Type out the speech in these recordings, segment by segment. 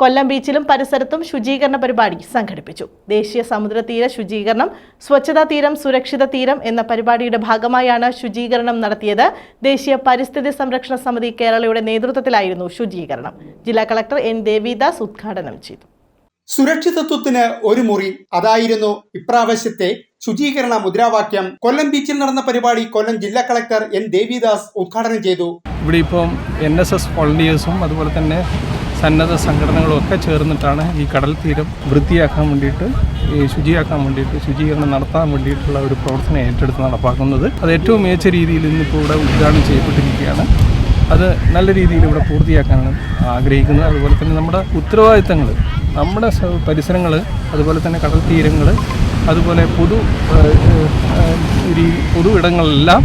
കൊല്ലം ബീച്ചിലും പരിസരത്തും ശുചീകരണ പരിപാടി സംഘടിപ്പിച്ചു. ദേശീയ സമുദ്ര തീര ശുചീകരണം സ്വച്ഛതാ തീരം സുരക്ഷിത തീരം എന്ന പരിപാടിയുടെ ഭാഗമായാണ് ശുചീകരണം നടത്തിയത്. ദേശീയ പരിസ്ഥിതി സംരക്ഷണ സമിതി കേരളയുടെ നേതൃത്വത്തിലായിരുന്നു ശുചീകരണം. ജില്ലാ കളക്ടർ എൻ ദേവിദാസ് ഉദ്ഘാടനം ചെയ്തു. സുരക്ഷിതത്വത്തിന് ഒരു മുറി അതായിരുന്നു ഇപ്രാവശ്യത്തെ ശുചീകരണ മുദ്രാവാക്യം. കൊല്ലം ബീച്ചിൽ നടന്ന പരിപാടി കൊല്ലം ജില്ലാ കളക്ടർ എൻ ദേവിദാസ് ഉദ്ഘാടനം ചെയ്തു. ഇവിടെ ഇപ്പം എൻ എസ് എസ് വോളണ്ടിയേഴ്സും അതുപോലെ തന്നെ സന്നദ്ധ സംഘടനകളൊക്കെ ചേർന്നിട്ടാണ് ഈ കടൽ തീരം വൃത്തിയാക്കാൻ വേണ്ടിയിട്ട് ഈ ശുചിയാക്കാൻ വേണ്ടിയിട്ട് ശുചീകരണം നടത്താൻ വേണ്ടിയിട്ടുള്ള ഒരു പ്രവർത്തനം ഏറ്റെടുത്ത് നടപ്പാക്കുന്നത്. അത് ഏറ്റവും മികച്ച രീതിയിൽ ഇന്നിപ്പോൾ ഇവിടെ ഉദ്ഘാടനം ചെയ്യപ്പെട്ടിരിക്കുകയാണ്. അത് നല്ല രീതിയിൽ ഇവിടെ പൂർത്തിയാക്കാനാണ് ആഗ്രഹിക്കുന്നത്. അതുപോലെ തന്നെ നമ്മുടെ ഉത്തരവാദിത്തങ്ങൾ നമ്മുടെ പരിസരങ്ങൾ അതുപോലെ തന്നെ കടൽ തീരങ്ങൾ അതുപോലെ പൊതു പൊതു ഇടങ്ങളെല്ലാം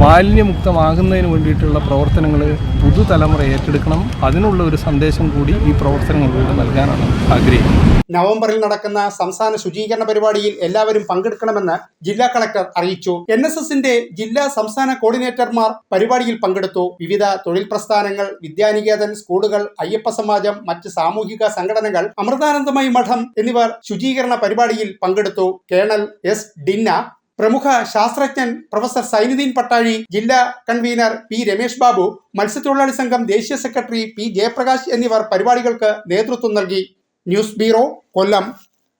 മാലിന്യമുക്തമാകുന്നതിന് വേണ്ടിയിട്ടുള്ള പ്രവർത്തനങ്ങൾ പുതുതലമുറ ഏറ്റെടുക്കണം. അതിനുള്ള ഒരു സന്ദേശം കൂടി ഈ പ്രവർത്തനങ്ങളിലൂടെ നൽകാനാണ് ആഗ്രഹിക്കുന്നത് നവംബറിൽ നടക്കുന്ന സംസ്ഥാന ശുചീകരണ പരിപാടിയിൽ എല്ലാവരും പങ്കെടുക്കണമെന്ന് ജില്ലാ കളക്ടർ അറിയിച്ചു. എൻ എസ് എസിന്റെ ജില്ലാ സംസ്ഥാന കോർഡിനേറ്റർമാർ പരിപാടിയിൽ പങ്കെടുത്തു. വിവിധ തൊഴിൽ പ്രസ്ഥാനങ്ങൾ വിദ്യാനികേതൻ സ്കൂളുകൾ അയ്യപ്പ സമാജം മറ്റ് സാമൂഹിക സംഘടനകൾ അമൃതാനന്ദമയി മഠം എന്നിവർ ശുചീകരണ പരിപാടിയിൽ പങ്കെടുത്തു. കേണൽ എസ് ഡിന്ന പ്രമുഖ ശാസ്ത്രജ്ഞൻ പ്രൊഫസർ സൈനുദ്ദീൻ പട്ടാഴി ജില്ലാ കൺവീനർ പി രമേഷ് ബാബു മത്സ്യത്തൊഴിലാളി സംഘം ദേശീയ സെക്രട്ടറി പി ജയപ്രകാശ് എന്നിവർ പരിപാടികൾക്ക് നേതൃത്വം നൽകി. News bureau Kollam.